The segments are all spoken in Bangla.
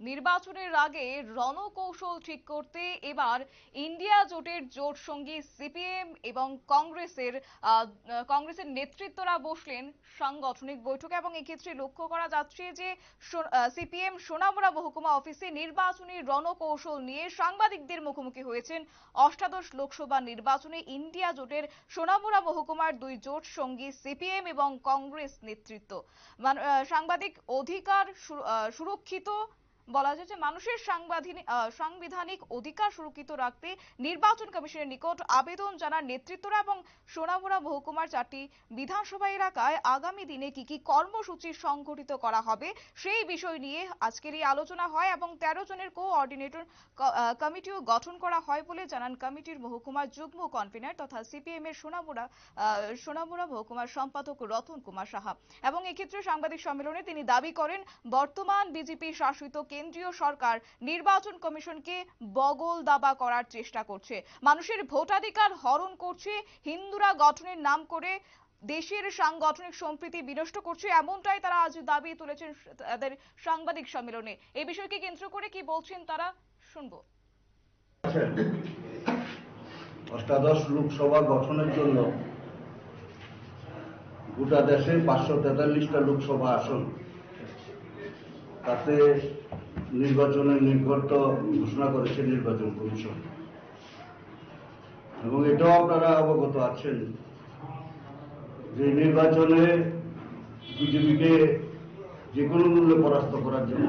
নির্বাচনের আগে রণকৌশল ঠিক করতে এবার ইন্ডিয়া জোটের জোট সঙ্গী সিপিএম এবং কংগ্রেসের কংগ্রেসের নেতৃত্বরা বসলেন সাংগঠনিক বৈঠকে এবং এক্ষেত্রে লক্ষ্য করা যাচ্ছে যে সিপিএম সোনামুড়া মহকুমা অফিসে নির্বাচনী রণকৌশল নিয়ে সাংবাদিকদের মুখোমুখি হয়েছেন অষ্টাদশ লোকসভা নির্বাচনে ইন্ডিয়া জোটের সোনামুড়া মহকুমার দুই জোট সঙ্গী সিপিএম এবং কংগ্রেস নেতৃত্ব। সাংবাদিক অধিকার সুরক্ষিত বলা যায় মানুষের সাংবিধানিক অধিকার সুরক্ষিত রাখতে নির্বাচন কমিশনের নিকট আবেদন জানার নেতৃত্বরা এবং সোনামুড়া মহকুমার চারটি বিধানসভা এলাকায় আগামী দিনে কি কি কর্মসূচি সংগঠিত করা হবে সেই বিষয় নিয়ে আজকের এই আলোচনা হয় এবং তেরো জনের কোঅর্ডিনেটর কমিটিও গঠন করা হয় বলে জানান কমিটির মহকুমার যুগ্ম কনভেনার তথা সিপিএম এর সোনামুড়া সোনামুড়া মহকুমার সম্পাদক রতন কুমার সাহা। এবং এক্ষেত্রে সাংবাদিক সম্মেলনে তিনি দাবি করেন, বর্তমান বিজেপি শাসিত কেন্দ্রীয় সরকার নির্বাচন কমিশনকে বগল দাবা করার চেষ্টা করছে। মানুষের ভোটাধিকার হরণ করছে, হিন্দুরা গঠনের নাম করে দেশের সাংগঠনিক সম্প্রীতি বিনষ্ট করছে, এমনটাই তারা আজ দাবি তুলেছেন তাদের সাংবাদিক সম্মেলনে। এই বিষয়কে কেন্দ্র করে কি বলছেন তারা, শুনব। অষ্টাদশ লোকসভা গঠনের জন্য গোটা দেশে পাঁচশো তেতাল্লিশটা লোকসভা আসন। তাতে নির্বাচনের নির্ঘট ঘোষণা করেছে নির্বাচন কমিশন। এবং এটাও আপনারা অবগত আছেন যে নির্বাচনে বিজেপিকে যে কোনো মূল্যে পরাস্ত করার জন্য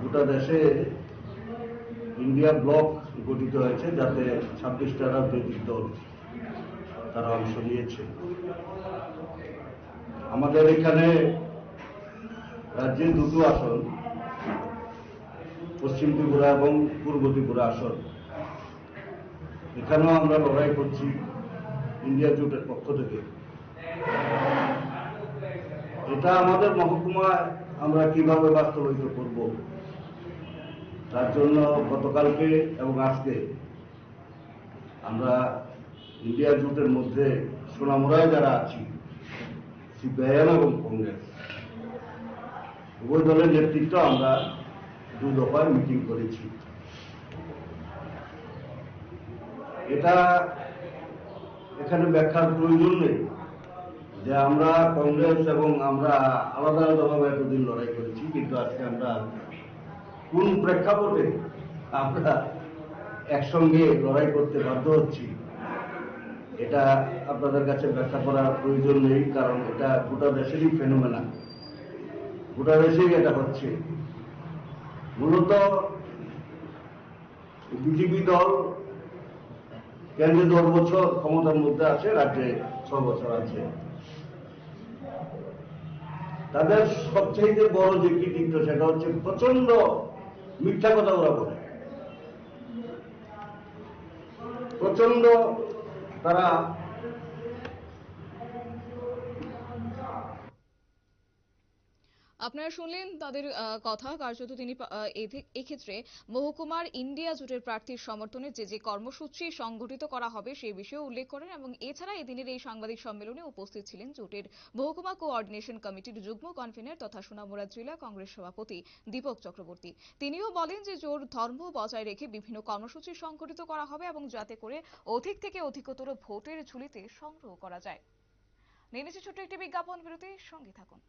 গোটা দেশে ইন্ডিয়া ব্লক গঠিত হয়েছে যাতে ছাব্বিশটা রাজনৈতিক দল তারা অংশ নিয়েছে। আমাদের এখানে রাজ্যে দুটো আসন, পশ্চিম ত্রিপুরা এবং পূর্ব ত্রিপুরা আসন। এখানেও আমরা লড়াই করছি ইন্ডিয়া জোটের পক্ষ থেকে। এটা আমাদের মহকুমায় আমরা কীভাবে বাস্তবায়িত করব, তার জন্য গতকালকে এবং আজকে আমরা ইন্ডিয়া জোটের মধ্যে সোনামুড়ায় যারা আছি, সিপিআইএম এবং কংগ্রেস উভয় দলের নেতৃত্ব আমরা দু দফায় মিটিং করেছি। এটা এখানে ব্যাখ্যার প্রয়োজন নেই যে আমরা কংগ্রেস এবং আমরা আলাদা আলাদাভাবে এতদিন লড়াই করেছি, কিন্তু আজকে আমরা কোন প্রেক্ষাপটে আমরা একসঙ্গে লড়াই করতে বাধ্য হচ্ছি, এটা আপনাদের কাছে ব্যাখ্যা করার প্রয়োজন নেই, কারণ এটা গোটা দেশেরই ফেনোমেনা। গোটা দেশেই এটা হচ্ছে। মূলত বিজেপি দল কেন্দ্রে দশ বছর ক্ষমতার মধ্যে আছে, রাজ্যে ছ বছর আছে। তাদের সবচেয়ে বড় যে কৃতিত্ব, সেটা হচ্ছে প্রচণ্ড মিথ্যা কথা ওরা বলে। প্রচণ্ড তারা আপনারা শুনলেন তাদের কথা। কার্যত তিনি এক্ষেত্রে মহকুমার ইন্ডিয়া জোটের প্রার্থীর সমর্থনে যে যে কর্মসূচি সংগঠিত করা হবে সেই বিষয়ে উল্লেখ করেন এবং এছাড়া এদিনের এই সাংবাদিক সম্মেলনে উপস্থিত ছিলেন জোটের মহকুমা কোঅর্ডিনেশন কমিটির যুগ্ম কনভেনর তথা সোনামুড়া জেলা কংগ্রেস সভাপতি দীপক চক্রবর্তী। তিনিও বলেন যে, জোর ধর্ম বজায় রেখে বিভিন্ন কর্মসূচি সংগঠিত করা হবে এবং যাতে করে অধিক থেকে অধিকতর ভোটের ঝুলিতে সংগ্রহ করা যায়। নিচ্ছে ছোট্ট একটি বিজ্ঞাপন বিরতি, সঙ্গে থাকুন।